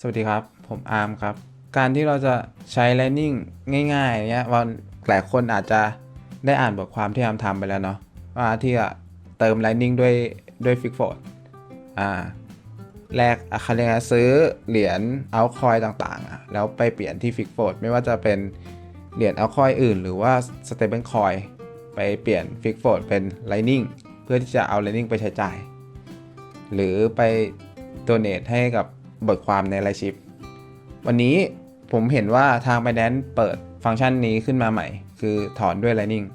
สวัสดีครับ ผมอาร์มครับ การที่เราจะใช้ Lightning ง่ายๆเนี้ยวันหลายคนอาจจะได้อ่านบทความที่อาร์มทำไปแล้วเนาะว่าที่จะเติม Lightning ด้วยด้วย f i x f o r d อ่าแลกอะคาเรียซื้อเหรียญเอาคอยต่างๆอะแล้วไปเปลี่ยนที่ f i x f o r d ไม่ว่าจะเป็นเหรียญเอาคอยอื่น หรือว่า Stable Coin ไปเปลี่ยน f i x f o r d เป็น Lightning เพื่อที่จะเอา Lightning ไปใช้จ่าย หรือไป donate ให้กับ บทความในไลชิปวันนี้ผมเห็นว่าทาง Binance เปิดฟังก์ชันนี้ขึ้นมาใหม่ คือถอนด้วย Lightning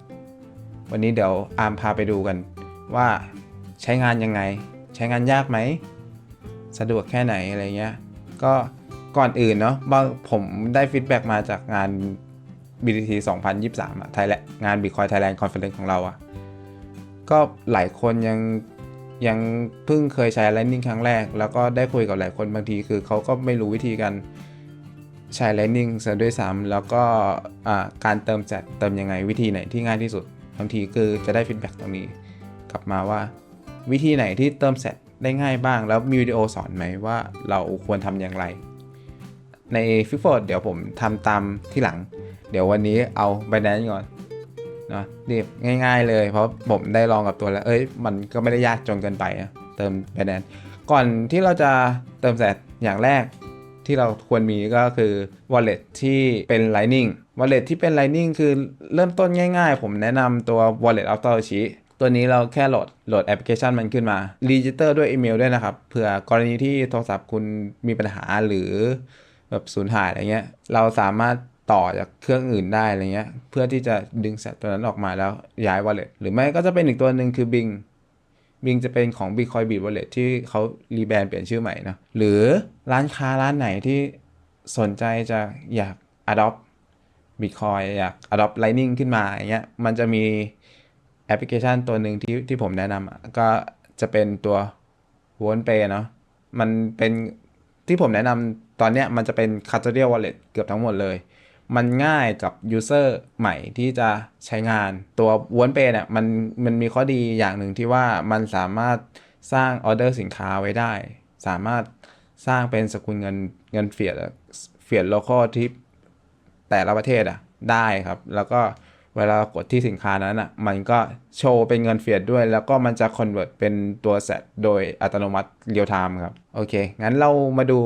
วันนี้เดี๋ยวอาร์มพาไปดูกัน ว่าใช้งานยังไง ใช้งานยากไหม สะดวกแค่ไหนอะไรเงี้ย ก็ก่อนอื่นเนาะบางผมได้ฟีดแบ็กมาจากงาน BTT 2023อะไทยแหละงาน Bitcoin Thailand Conference ของเราอะก็หลายคนยัง ยังเพิ่งเคยใช้ Lightning ครั้งแรก แล้วก็ได้คุยกับหลายคนบางทีคือเขาก็ไม่รู้วิธีการใช้ Lightning ซะด้วยซ้ำแล้วก็การเติมแจดเติมยังไงวิธีไหนที่ง่ายที่สุดบางทีคือจะได้ฟีดแบ็กตรงนี้กลับมาว่า วิธีไหนที่เติมแซดได้ง่ายบ้าง แล้วมีวิดีโอสอนไหมว่าเราควรทำอย่างไร ในฟิฟโฟเดี๋ยวผมทำตามที่หลัง เดี๋ยววันนี้เอา Binance ก่อน นาะนี่ง่าย ๆ เลย เพราะผมได้ลองกับตัวแล้ว เอ้ย มันก็ไม่ได้ยากจนเกินไปนะเติม Binance ก่อนที่เราจะเติมแซดอย่างแรกที่เราควรมีก็คือ wallet ที่เป็น Lightning wallet ที่เป็น Lightning คือเริ่มต้นง่าย ๆ ผมแนะนำตัว wallet Autoshi ตัวนี้เราแค่โหลดโหลดแอปพลิเคชันมันขึ้นมา รีจิสเตอร์ด้วยอีเมลด้วยนะครับ เผื่อกรณีที่โทรศัพท์คุณมีปัญหาหรือแบบสูญหายอะไรเงี้ย เราสามารถ ต่อจากเครื่องอื่นได้อะไรเงี้ย เพื่อที่จะดึงแซตตัวนั้นออกมาแล้วย้าย wallet หรือไม่ก็จะเป็นอีกตัวหนึ่งคือ Bing Bing จะเป็นของ Bitcoin Beat Wallet ที่เขารีแบรนด์เปลี่ยนชื่อใหม่นะหรือร้านค้าร้านไหนที่สนใจจะอยาก adopt Bitcoin อยาก adopt Lightning ขึ้นมาอย่างเงี้ยมันจะมีแอปพลิเคชันตัวหนึ่งที่ที่ผมแนะนำก็จะเป็นตัว w o n Pay เนาะมันเป็นที่ผมแนะนำตอนเนี้ยมันจะเป็น custodial wallet เกือบทั้งหมดเลย มันง่ายกับ user ใหม่ที่จะใช้งาน ตัว w o n Pay เนี่ยมันมันมีข้อดีอย่างหนึ่งที่ว่ามันสามารถสร้างออเดอร์สินค้าไว้ได้ สามารถสร้างเป็นสกุลเงินเงินเฟียดเฟียดโลคอลที่แต่ละประเทศอะได้ครับ แล้วก็เวลากดที่สินค้านั้นอะมันก็โชว์เป็นเงินเฟียดด้วย แล้วก็มันจะคอนเวิร์ตเป็นตัวเซตโดยอัตโนมัติเรียลไทม์ครับ โอเค งั้นเรามาดู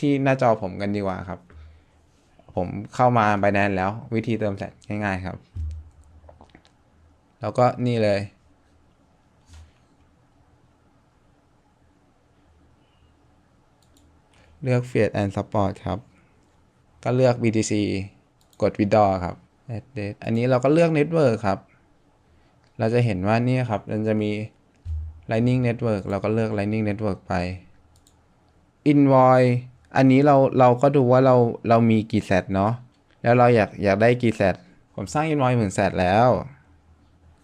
ที่หน้าจอผมกันดีกว่าครับ ผมเข้ามา Binance แล้ววิธีเติมแซดง่ายๆครับ แล้วก็นี่เลย เลือก Fiat and Support ครับ ก็เลือก BTC กด withdraw ครับ add อันนี้เราก็เลือก network ครับ เราจะเห็นว่านี่ครับ มันจะมี Lightning Network เราก็เลือก Lightning Network ไป Invoice อันนี้เราเราก็ดูว่าเราเรามีกี่แซดเนาะแล้วเราอยากอยากได้กี่แซดผมสร้าง Invoice หมื่นแซดแล้ว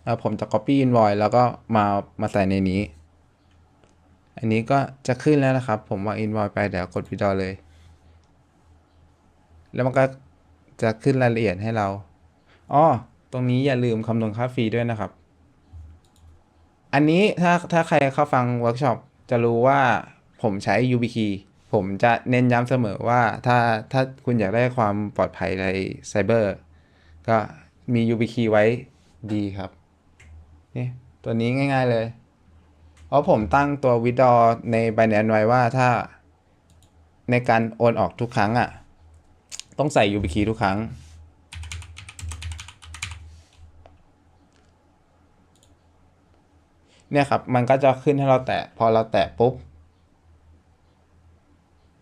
แล้วผมจะ copy Invoice แล้วก็มามาใส่ในนี้ อันนี้ก็จะขึ้นแล้วนะครับ ผมวาง Invoice ไปเดี๋ยวกด withdraw เลย แล้วมันก็จะขึ้นรายละเอียดให้เราอ๋อตรงนี้อย่าลืมคำนวณค่าฟรีด้วยนะครับ อันนี้ถ้าถ้าใครเข้าฟังเวิร์กช็อปจะรู้ว่าผมใช้ YubiKey ผมจะเน้นย้ำเสมอว่าถ้าถ้าคุณอยากได้ความปลอดภัยในไซเบอร์ก็มี YubiKey ไว้ดีครับนี่ตัวนี้ง่ายๆเลย เพราะผมตั้งตัว w i t h d r a ใน Binance ไว้ว่าถ้าในการโอนออกทุกครั้งอะ่ะ ต้องใส่ YubiKey ทุกครั้ง เนี่ยครับ มันก็จะขึ้นให้เราแตะ พอเราแตะปุ๊บ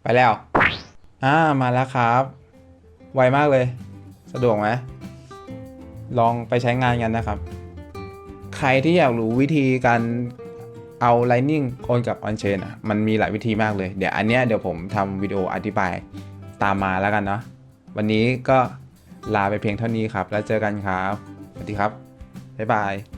ไปแล้ว อ่า มาแล้วครับ ไวมากเลย สะดวกไหม ลองไปใช้งานกันนะครับ ใครที่อยากรู้วิธีการเอา Lightning โอนกับ On-Chain อะ มันมีหลายวิธีมากเลย เดี๋ยวอันเนี้ยเดี๋ยวผมทำวิดีโออธิบายตามมาแล้วกันเนาะ วันนี้ก็ลาไปเพียงเท่านี้ครับ แล้วเจอกันครับ สวัสดีครับ บ๊ายบาย